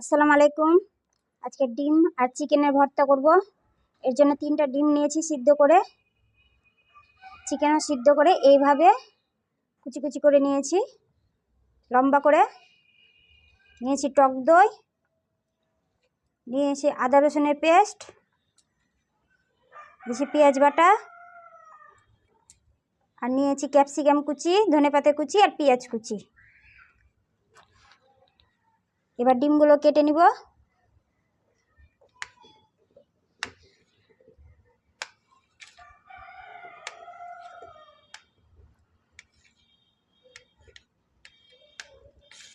আসসালামু আলাইকুম। আজকে ডিম আর চিকেনের ভর্তা করব। এর জন্য তিনটা ডিম নিয়েছি সিদ্ধ করে। চিকেনও সিদ্ধ করে এইভাবে কুচি কুচি করে নিয়েছি। লম্বা করে। নিয়েছি টক দই। নিয়েছি আদা রসুনের পেস্ট। দিয়েছি পেঁয়াজ বাটা। আর নিয়েছি ক্যাপসিকাম কুচি, ধনেপাতা কুচি আর পেঁয়াজ কুচি। এবার ডিমগুলো কেটে নিব।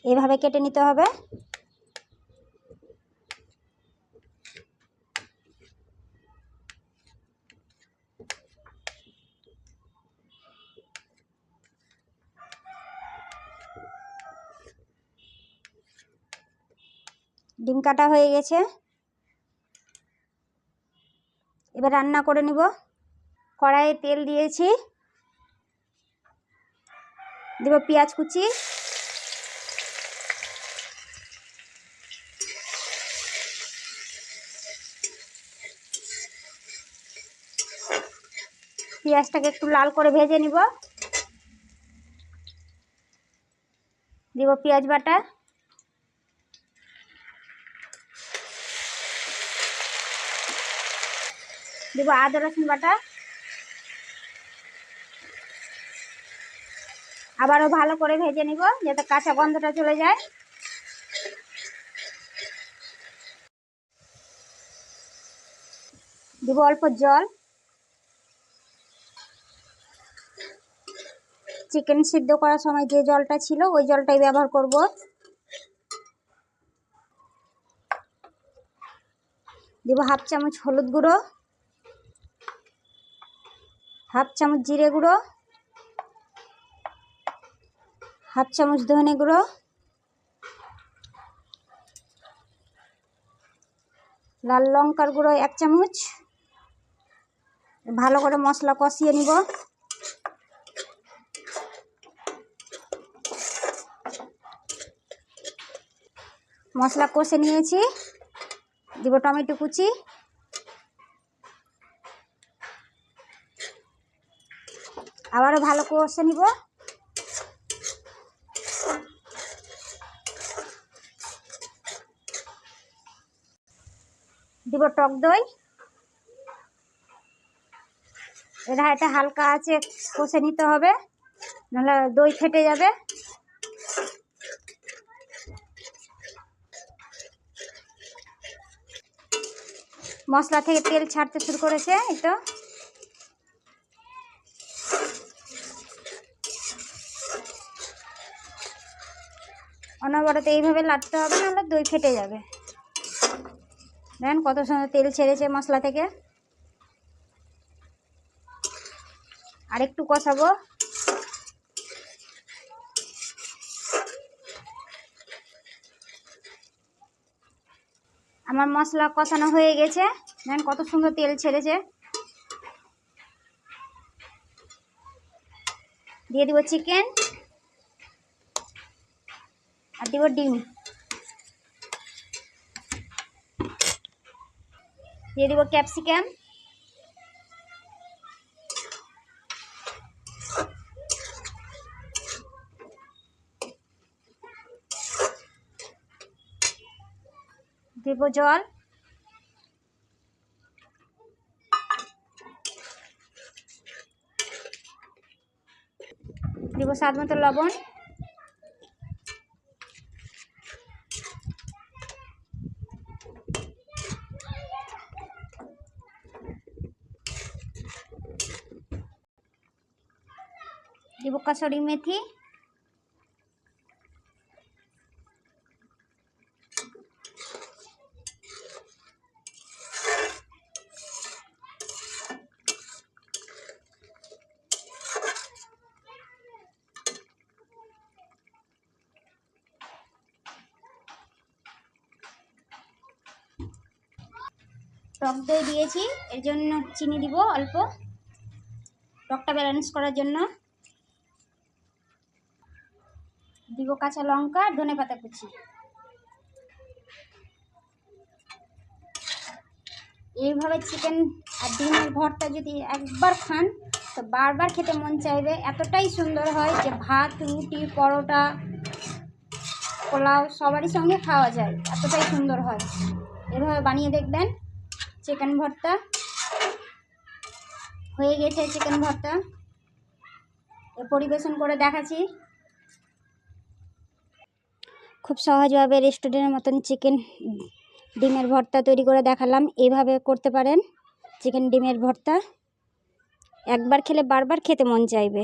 এভাবে কেটে নিতে হবে। ডিম কাটা হয়ে গেছে। এবার রান্না করে নিব। কড়াইয়ে তেল দিয়েছি। দেব পেঁয়াজ কুচি। পেঁয়াজটাকে একটু লাল করে ভেজে নিব। দিব পেঁয়াজ বাটা। দেবো আদা, রসুন বাটা। আবারও ভালো করে ভেজে নিব, যাতে কাঁচা গন্ধটা চলে যায়। দিব অল্প জল। চিকেন সিদ্ধ করার সময় যে জলটা ছিল, ওই জলটাই ব্যবহার করব। দেবো হাফ চামচ হলুদ গুঁড়ো। হাফ চামচ জিরে গুঁড়ো, হাফ চামচ ধনে গুঁড়ো, লাল লঙ্কার গুঁড়ো এক চামচ, ভালো করে মশলা কষিয়ে নিব। মশলা কষে নিয়েছি, দিব টমেটো কুচি। আবারও ভালো কষে নিব। দিব টক দই। এটা এটা হালকা আছে, কষে নিতে হবে, নাহলে দই ফেটে যাবে। মশলা থেকে তেল ছাড়তে শুরু করেছে, এই তো। অনবরত এইভাবে লাটতে হবে, নাহলে দই ফেটে যাবে। দেখেন কত সুন্দর তেল ছেড়েছে মশলা থেকে। আর একটু কষাবো। আমার মশলা কষানো হয়ে গেছে। দেখেন কত সুন্দর তেল ছেড়েছে। দিয়ে দিব চিকেন। আর দিব ডিম দিয়ে দিব ক্যাপসিকাম দেব জল দিব স্বাদ মতো লবণ দিব কাসরি মেথি। টক দই দিয়েছি, এর জন্য চিনি দিব অল্প। টকটা ব্যালেন্স করার জন্য। দিব কাঁচা লঙ্কা, ধনে পাতা কুচি। এইভাবে চিকেন আর ডিমের ভর্তা যদি একবার খান, তো বারবার খেতে মন চাইবে। এতটাই সুন্দর হয় যে ভাত, রুটি, পরোটা, পোলাও সবারই সঙ্গে খাওয়া যায়। এতটাই সুন্দর হয়। এভাবে বানিয়ে দেখবেন চিকেন ভর্তা। হয়ে গেছে চিকেন ভর্তা। পরিবেশন করে দেখাচ্ছি। খুব সহজভাবে রেস্টুরেন্টের মতন চিকেন ডিমের ভর্তা তৈরি করে দেখালাম। এইভাবে করতে পারেন। চিকেন ডিমের ভর্তা। একবার খেলে বারবার খেতে মন চাইবে।